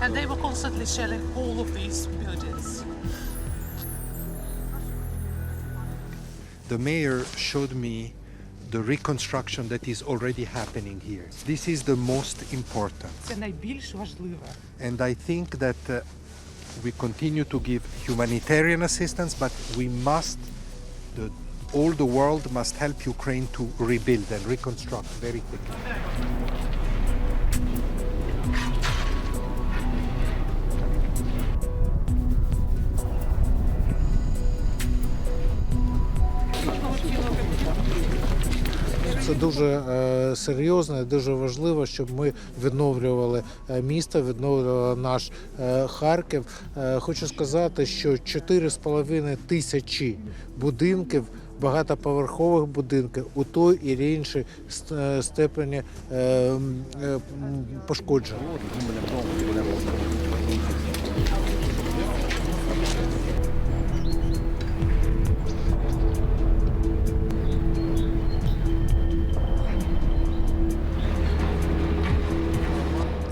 And they were constantly shelling all of these buildings. The mayor showed me the reconstruction that is already happening here. This is the most important. Це найбільш важливе. And I think that uh, we continue to give humanitarian assistance, but we must, the, all the world must help Ukraine to rebuild and reconstruct very quickly. Це дуже е, серйозно і дуже важливо, щоб ми відновлювали е, місто, відновлювали наш е, Харків. Хочу сказати, що 4,5 тисячі будинків. Багатоповерхових будинків у той і іншій ст- степені е,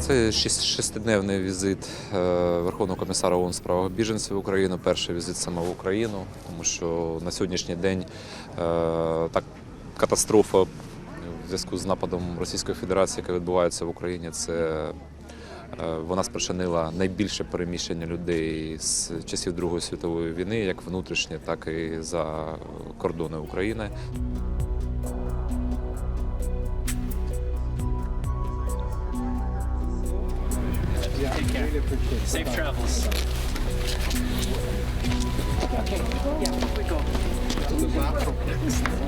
Це шестидневний візит е, Верховного комісара ООН з прав біженців в Україну. Перший візит саме в Україну, тому що на сьогоднішній день е, так катастрофа в зв'язку з нападом Російської Федерації, яка відбувається в Україні, це е, вона спричинила найбільше переміщення людей з часів Другої світової війни, як внутрішнє, так і за кордони України. Yeah, Take care. Really appreciate it. Safe travels. Okay. Yeah, we go. To the bathroom.